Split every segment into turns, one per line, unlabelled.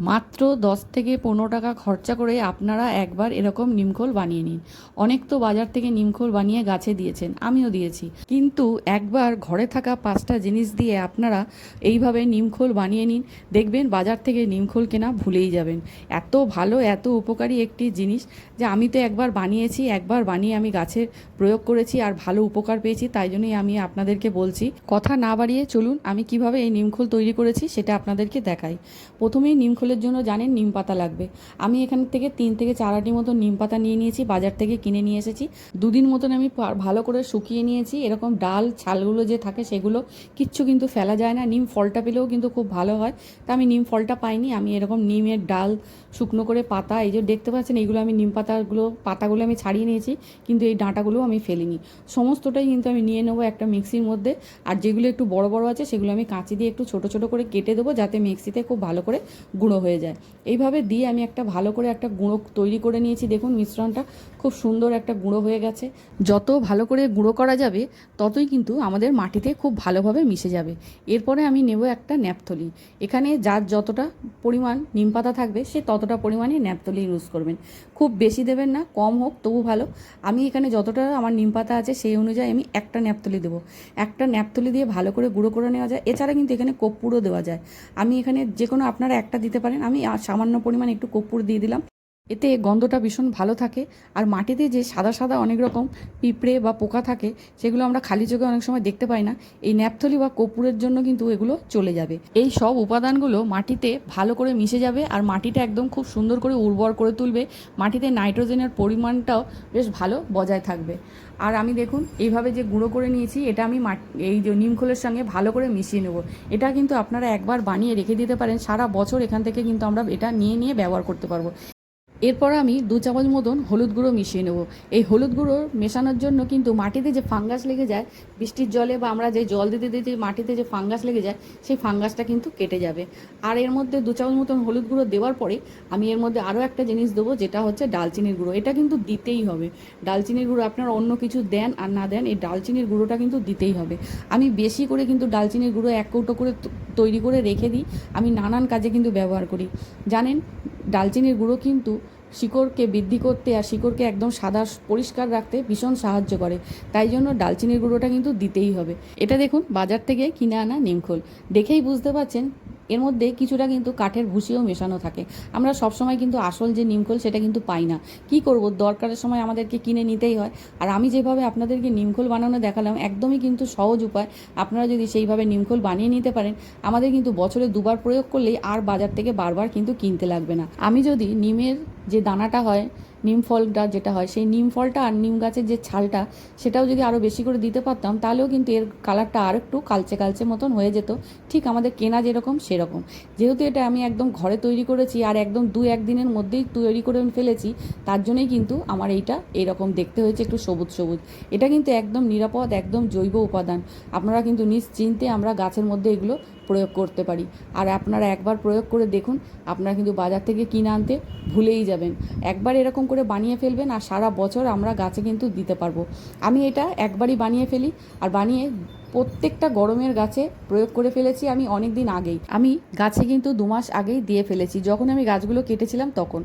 মাত্র দশ থেকে পনেরো টাকা খরচা করে আপনারা একবার এরকম নিমখোল বানিয়ে নিন। অনেক তো বাজার থেকে নিমখোল বানিয়ে গাছে দিয়েছেন, আমিও দিয়েছি। কিন্তু একবার ঘরে থাকা পাঁচটা জিনিস দিয়ে আপনারা এইভাবে নিমখোল বানিয়ে নিন, দেখবেন বাজার থেকে নিমখোল কেনা ভুলেই যাবেন। এত ভালো, এত উপকারী একটি জিনিস যে আমি তো একবার বানিয়েছি, একবার বানিয়ে আমি গাছের প্রয়োগ করেছি আর ভালো উপকার পেয়েছি, তাই জন্যই আমি আপনাদেরকে বলছি, কথা না বাড়িয়ে চলুন আমি কীভাবে এই নিমখোল তৈরি করেছি সেটা আপনাদেরকে দেখাই। প্রথমেই নিমখোলের জন্য জানেন নিম পাতা লাগবে। আমি এখান থেকে তিন থেকে চার আটি মতো নিম পাতা নিয়ে নিয়েছি, বাজার থেকে কিনে নিয়ে এসেছি। দুদিন মতন আমি ভালো করে শুকিয়ে নিয়েছি। এরকম ডাল, ছালগুলো যে থাকে সেগুলো কিচ্ছু কিন্তু ফেলা যায় না। নিম ফলটা পেলেও কিন্তু খুব ভালো হয়। তা আমি নিম ফলটা পাইনি। আমি এরকম নিমের ডাল, শুকনো করে পাতা, এই যে দেখতে পাচ্ছেন, এইগুলো আমি নিম পাতাগুলো পাতাগুলো আমি ছাড়িয়ে নিয়েছি, কিন্তু এই ডাঁটাগুলো আমি ফেলিনি। সমস্তটাই কিন্তু আমি নিয়ে নেব একটা মিক্সির মধ্যে। আর যেগুলো একটু বড় বড় আছে, সেগুলো আমি কাঁচি দিয়ে একটু ছোট ছোট করে কেটে দেবো, যাতে মিক্সিতে খুব ভালো করে গুঁড়ো হয়ে যায়। এইভাবে দিয়ে আমি একটা ভালো করে একটা গুঁড়ো তৈরি করে নিয়েছি। দেখুন মিশ্রণটা খুব সুন্দর একটা গুঁড়ো হয়ে গেছে। যত ভালো করে গুঁড়ো করা যাবে, ততই কিন্তু আমাদের মাটিতে খুব ভালোভাবে মিশে যাবে। এরপরে আমি নেব একটা ন্যাপথলি। এখানে যার যতটা পরিমাণ নিম পাতা থাকবে, সে ততটা পরিমাণে ন্যাপথলি ইউজ করবেন। খুব বেশি দেবেন না, কম হোক, তবু ভালো। আমি এখানে যতটা আমার নিম পাতা আছে, সেই অনুযায়ী আমি একটা ন্যাপথলি দেবো। একটা ন্যাপথলি দিয়ে ভালো করে গুঁড়ো করে নেওয়া যায়। এছাড়া কিন্তু এখানে কর্পূরও দেওয়া যায়। আমি এখানে যে কোনো আপনারা একটা দিতে পারেন। আমি সামান্য পরিমাণ একটু কর্পূর দিয়ে দিলাম। এতে গন্ধটা ভীষণ ভালো থাকে। আর মাটিতে যে সাদা সাদা অনেক রকম পিঁপড়ে বা পোকা থাকে, সেগুলো আমরা খালি চোখে অনেক সময় দেখতে পাই না। এই ন্যাপথলি বা কর্পূরের জন্য কিন্তু এগুলো চলে যাবে। এই সব উপাদানগুলো মাটিতে ভালো করে মিশে যাবে আর মাটিটা একদম খুব সুন্দর করে উর্বর করে তুলবে। মাটিতে নাইট্রোজেনের পরিমাণটাও বেশ ভালো বজায় থাকবে। আর আমি দেখুন, এইভাবে যে গুঁড়ো করে নিয়েছি, এটা আমি এই যে নিমখোলের সঙ্গে ভালো করে মিশিয়ে নেব। এটা কিন্তু আপনারা একবার বানিয়ে রেখে দিতে পারেন। সারা বছর এখান থেকে কিন্তু আমরা এটা নিয়ে নিয়ে ব্যবহার করতে পারব। এরপর আমি দু চামচ মতন হলুদ গুঁড়ো মিশিয়ে নেব। এই হলুদ গুঁড়ো মেশানোর জন্য কিন্তু মাটিতে যে ফাঙ্গাস লেগে যায়, বৃষ্টির জলে বা আমরা যে জল দিতে দিতে মাটিতে যে ফাঙ্গাস লেগে যায়, সেই ফাঙ্গাসটা কিন্তু কেটে যাবে। আর এর মধ্যে দু চামচ মতন হলুদ গুঁড়ো দেওয়ার পরে আমি এর মধ্যে আরও একটা জিনিস দেবো, যেটা হচ্ছে ডালচিনির গুঁড়ো। এটা কিন্তু দিতেই হবে। ডালচিনির গুঁড়ো আপনারা অন্য কিছু দেন আর না দেন, এই ডালচিনির গুঁড়োটা কিন্তু দিতেই হবে। আমি বেশি করে কিন্তু ডালচিনির গুঁড়ো এক কৌটো করে তৈরি করে রেখে দিই। আমি নানান কাজে কিন্তু ব্যবহার করি। জানেন, ডালচিনির গুঁড়ো কিন্তু শিকড়কে বৃদ্ধি করতে আর শিকড়কে একদম সাদা পরিষ্কার রাখতে ভীষণ সাহায্য করে। তাই জন্য ডালচিনির গুঁড়োটা কিন্তু দিতেই হবে। এটা দেখুন বাজার থেকে কিনে আনা নিমখোল। দেখেই বুঝতে পারছেন এর মধ্যে কিছুটা কিন্তু কাঠের ভুসিও মেশানো থাকে। আমরা সবসময় কিন্তু আসল যে নিমখোল সেটা কিন্তু পাই না। কি করব? দরকারের সময় আমাদেরকে কিনে নিতেই হয়। আর আমি যেভাবে আপনাদেরকে নিমখোল বানানো দেখালাম, একদমই কিন্তু সহজ উপায়। আপনারা যদি সেইভাবে নিমখোল বানিয়ে নিতে পারেন, আমাদের কিন্তু বছরে দুবার প্রয়োগ করলেই আর বাজার থেকে বারবার কিন্তু কিনতে লাগবে না। আমি যদি নিমের যে দানাটা হয় নিম ফলটা যেটা হয়, সেই নিম ফলটা আর নিম গাছের যে ছালটা, সেটাও যদি আরও বেশি করে দিতে পারতাম, তাহলেও কিন্তু এর কালারটা আর একটু কালচে কালচে মতন হয়ে যেত। ঠিক আমাদের কেনা যেরকম, সেরকম। যেহেতু এটা আমি একদম ঘরে তৈরি করেছি আর একদম দু একদিনের মধ্যেই তৈরি করে ফেলেছি, তার জন্যই কিন্তু আমার এইটা এরকম দেখতে হয়েছে একটু সবুজ সবুজ। এটা কিন্তু একদম নিরাপদ, একদম জৈব উপাদান। আপনারা কিন্তু নিশ্চিন্তে আমরা গাছের মধ্যে এগুলো প্রয়োগ করতে পারি। আর আপনারা একবার প্রয়োগ করে দেখুন, আপনারা কিন্তু বাজার থেকে কিনে আনতে ভুলেই যাবেন। একবার এরকম করে বানিয়ে ফেলবেন আর সারা বছর আমরা গাছে কিন্তু দিতে পারব। আমি এটা একবারই বানিয়ে ফেলি, আর বানিয়ে প্রত্যেকটা গরমের গাছে প্রয়োগ করে ফেলেছি আমি অনেক দিন আগেই। আমি গাছে কিন্তু দু মাস আগেই দিয়ে ফেলেছি, যখন আমি গাছগুলো কেটেছিলাম তখন।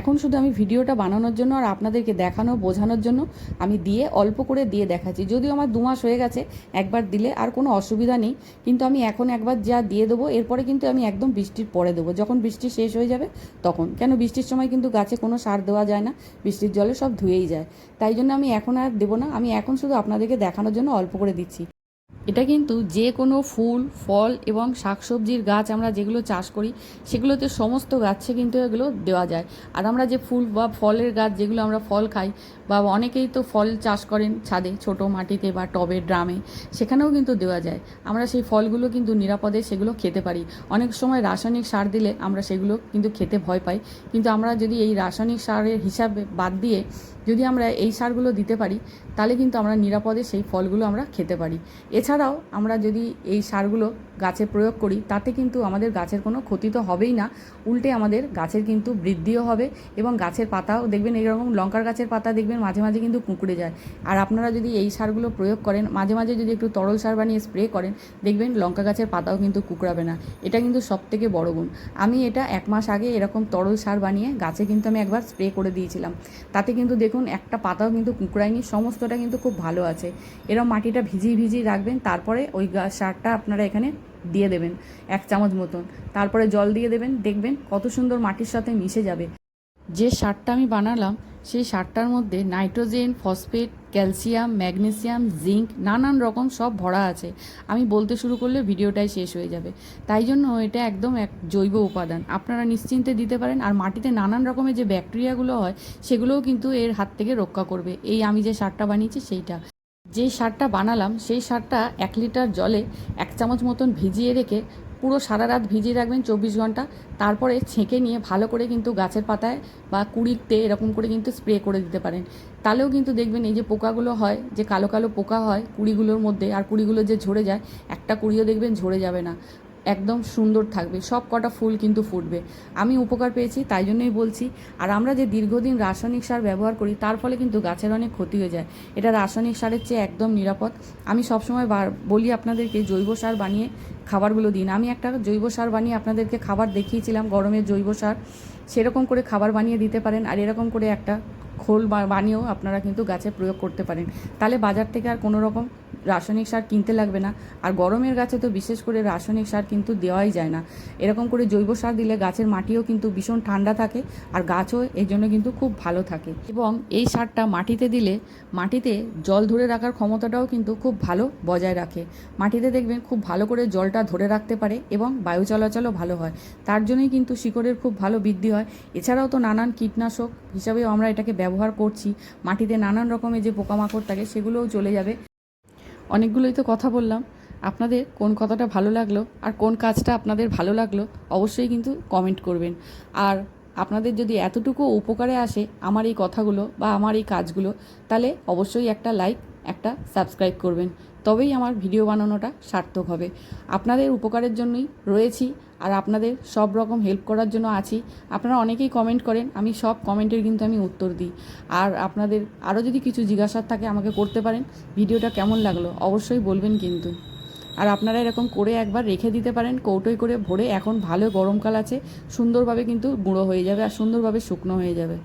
এখন শুধু আমি ভিডিওটা বানানোর জন্য আর আপনাদেরকে দেখানো, বোঝানোর জন্য আমি দিয়ে অল্প করে দিয়ে দেখাচ্ছি। যদিও আমার দু মাস হয়ে গেছে, একবার দিলে আর কোনো অসুবিধা নেই, কিন্তু আমি এখন একবার যা দিয়ে দেবো, এরপরে কিন্তু আমি একদম বৃষ্টির পরে দেবো। যখন বৃষ্টি শেষ হয়ে যাবে তখন। কেন বৃষ্টির সময় কিন্তু গাছে কোনো সার দেওয়া যায় না, বৃষ্টির জলে সব ধুয়েই যায়। তাই জন্য আমি এখন আর দেবো না, আমি এখন শুধু আপনাদেরকে দেখানোর জন্য অল্প করে দিচ্ছি। এটা কিন্তু যে কোনো ফুল, ফল এবং শাকসবজির গাছ আমরা যেগুলো চাষ করি, সেগুলোতে সমস্ত গাছে কিন্তু এগুলো দেওয়া যায়। আর আমরা যে ফুল বা ফলের গাছ যেগুলো আমরা ফল খাই বা অনেকেই তো ফল চাষ করেন ছাদে, ছোট মাটিতে বা টবে, ড্রামে, সেখানেও কিন্তু দেওয়া যায়। আমরা সেই ফলগুলো কিন্তু নিরাপদে সেগুলো খেতে পারি। অনেক সময় রাসায়নিক সার দিলে আমরা সেগুলো কিন্তু খেতে ভয় পাই। কিন্তু আমরা যদি এই রাসায়নিক সারের হিসাবে বাদ দিয়ে যদি আমরা এই সারগুলো দিতে পারি, তাহলে কিন্তু আমরা নিরাপদে সেই ফলগুলো আমরা খেতে পারি। এছাড়াও আমরা যদি এই সারগুলো গাছে প্রয়োগ করি, তাতে কিন্তু আমাদের গাছের কোনো ক্ষতি তো হবেই না। উল্টে আমাদের গাছের কিন্তু বৃদ্ধিও হবে এবং গাছের পাতাও দেখবেন এরকম লঙ্কার গাছের পাতা দেখবেন মাঝে মাঝে কিন্তু কুঁকড়ে যায়। আর আপনারা যদি এই সারগুলো প্রয়োগ করেন, মাঝে মাঝে যদি একটু তরল সার বানিয়ে স্প্রে করেন, দেখবেন লঙ্কা গাছের পাতাও কিন্তু কুকড়াবে না। এটা কিন্তু সব থেকে বড় গুণ। আমি এটা এক মাস আগে এরকম তরল সার বানিয়ে গাছে কিন্তু আমি একবার স্প্রে করে দিয়েছিলাম। তাতে কিন্তু দেখুন একটা পাতাও কিন্তু কুঁকড়ায়নি, সমস্তটা কিন্তু খুব ভালো আছে। এরকম মাটিটা ভিজিয়ে ভিজিয়ে রাখবেন, তারপরে ওই সারটা আপনারা এখানে দিয়ে দেবেন, এক চামচ মতন। তারপরে জল দিয়ে দেবেন, দেখবেন কত সুন্দর মাটির সাথে মিশে যাবে। যে সারটা আমি বানালাম, সেই সারটার মধ্যে nitrogen, phosphate, calcium, magnesium, zinc, নানান রকম সব ভরা আছে। আমি বলতে শুরু করলে ভিডিওটাই শেষ হয়ে যাবে। তাই জন্য এটা একদম এক জৈব উপাদান। আপনারা নিশ্চিন্তে দিতে পারেন, আর মাটিতে নানান রকমের যে ব্যাকটেরিয়াগুলো হয়, সেগুলোও কিন্তু এর হাত থেকে রক্ষা করবে। এই আমি যে সারটা বানিয়েছি, সেইটা। যেই সারটা বানালাম, সেই সারটা এক লিটার জলে এক চামচ মতন ভিজিয়ে রেখে পুরো সারা রাত ভিজিয়ে রাখবেন চব্বিশ ঘণ্টা। তারপরে ছেঁকে নিয়ে ভালো করে কিন্তু গাছের পাতায় বা কুড়িতে এরকম করে কিন্তু স্প্রে করে দিতে পারেন। তাহলেও কিন্তু দেখবেন এই যে পোকাগুলো হয়, যে কালো কালো পোকা হয় কুড়িগুলোর মধ্যে, আর কুড়িগুলো যে ঝরে যায়, একটা কুড়িও দেখবেন ঝরে যাবে না। একদম সুন্দর থাকবে। সব কটা ফুল কিন্তু ফুটবে। আমি উপকার পেয়েছি, তাই জন্যই বলছি। আর আমরা যে দীর্ঘদিন রাসায়নিক সার ব্যবহার করি, তার ফলে কিন্তু গাছের অনেক ক্ষতি হয়ে যায়। এটা রাসায়নিক সারের চেয়ে একদম নিরাপদ। আমি সবসময় বলি আপনাদেরকে, জৈব সার বানিয়ে খাবারগুলো দিন। আমি একটা জৈব সার বানিয়ে আপনাদেরকে খাবার দেখিয়েছিলাম গরমের জৈব সার। সেরকম করে খাবার বানিয়ে দিতে পারেন আর এরকম করে একটা খোল বানিয়েও আপনারা কিন্তু গাছে প্রয়োগ করতে পারেন। তাহলে বাজার থেকে আর কোনো রকম রাসায়নিক সার কিনতে লাগবে না। আর গরমের গাছে তো বিশেষ করে রাসায়নিক সার কিন্তু দেওয়াই যায় না। এরকম করে জৈব সার দিলে গাছের মাটিও কিন্তু ভীষণ ঠান্ডা থাকে আর গাছও এর জন্য কিন্তু খুব ভালো থাকে। এবং এই সারটা মাটিতে দিলে মাটিতে জল ধরে রাখার ক্ষমতাটাও কিন্তু খুব ভালো বজায় রাখে। মাটিতে দেখবেন খুব ভালো করে জলটা ধরে রাখতে পারে এবং বায়ু চলাচলও ভালো হয়। তার জন্যই কিন্তু শিকড়ের খুব ভালো বৃদ্ধি হয়। এছাড়াও তো নানান কীটনাশক হিসাবেও আমরা এটাকে ব্যবহার করছি। মাটিতে নানান রকমের যে পোকামাকড় থাকে সেগুলোও চলে যাবে। অনেকগুলোই তো কথা বললাম। আপনাদের কোন কথাটা ভালো লাগল আর কোন কাজটা আপনাদের ভালো লাগল অবশ্যই কিন্তু কমেন্ট করবেন। আর আপনাদের যদি এতটুকু উপকারে আসে আমার এই কথাগুলো বা আমার এই কাজগুলো, তাহলে অবশ্যই একটা লাইক একটা সাবস্ক্রাইব করবেন। তবেই আমার ভিডিও বানানোটা সার্থক হবে। আপনাদের উপকারের জন্যই রয়েছি। আর আপনাদের সব রকম হেল্প করার জন্য আছি। আপনারা অনেকেই কমেন্ট করেন, আমি সব কমেন্টের কিন্তু আমি উত্তর দিই। আর আপনাদের আরও যদি কিছু জিজ্ঞাসা থাকে আমাকে করতে পারেন, ভিডিওটা কেমন লাগল অবশ্যই বলবেন কিন্তু। আর আপনারা এরকম করে একবার রেখে দিতে পারেন কৌটোই করে ভরে এখন ভালো গরমকাল আছে, সুন্দরভাবে কিন্তু গুঁড়ো হয়ে যাবে আর সুন্দরভাবে শুকনো হয়ে যাবে।